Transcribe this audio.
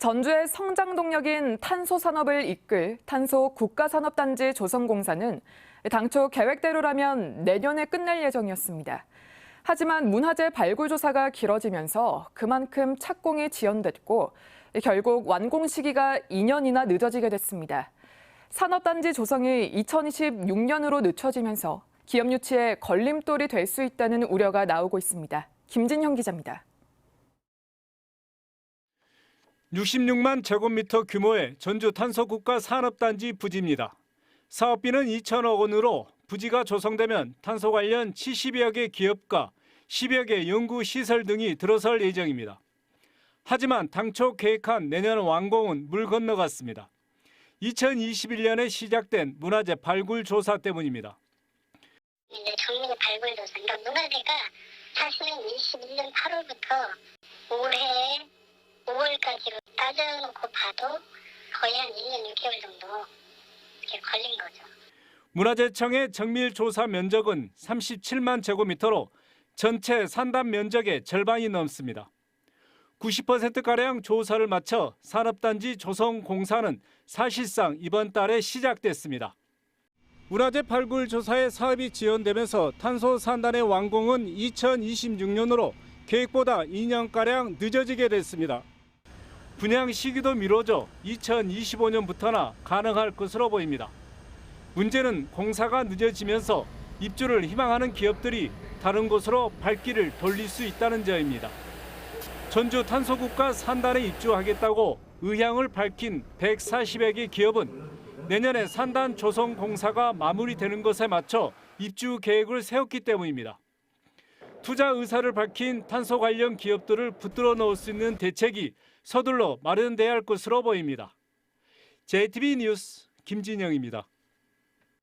전주의 성장 동력인 탄소 산업을 이끌 탄소 국가산업단지 조성공사는 당초 계획대로라면 내년에 끝낼 예정이었습니다. 하지만 문화재 발굴 조사가 길어지면서 그만큼 착공이 지연됐고 결국 완공 시기가 2년이나 늦어지게 됐습니다. 산업단지 조성이 2026년으로 늦춰지면서 기업 유치에 걸림돌이 될 수 있다는 우려가 나오고 있습니다. 김진형 기자입니다. 66만 제곱미터 규모의 전주 탄소국가 산업단지 부지입니다. 사업비는 2천억 원으로 부지가 조성되면 탄소 관련 70여 개 기업과 10여 개 연구 시설 등이 들어설 예정입니다. 하지만 당초 계획한 내년 완공은 물 건너갔습니다. 2021년에 시작된 문화재 발굴 조사 때문입니다. 이제 정밀 발굴 조사, 그러니까 문화재가 사실은 21년 8월부터 올해 5월까지로 봐도 거의 한 1년 6개월 정도 이렇게 걸린 거죠. 문화재청의 정밀 조사 면적은 37만 제곱미터로 전체 산단 면적의 절반이 넘습니다. 90%가량 조사를 마쳐 산업단지 조성 공사는 사실상 이번 달에 시작됐습니다. 문화재 발굴 조사에 사업이 지연되면서 탄소 산단의 완공은 2026년으로 계획보다 2년가량 늦어지게 됐습니다. 분양 시기도 미뤄져 2025년부터나 가능할 것으로 보입니다. 문제는 공사가 늦어지면서 입주를 희망하는 기업들이 다른 곳으로 발길을 돌릴 수 있다는 점입니다. 전주 탄소국가 산단에 입주하겠다고 의향을 밝힌 140여 개 기업은 내년에 산단 조성 공사가 마무리되는 것에 맞춰 입주 계획을 세웠기 때문입니다. 투자 의사를 밝힌 탄소 관련 기업들을 붙들어 넣을 수 있는 대책이 서둘러 마련돼야 할 것으로 보입니다. JTB 뉴스 김진영입니다.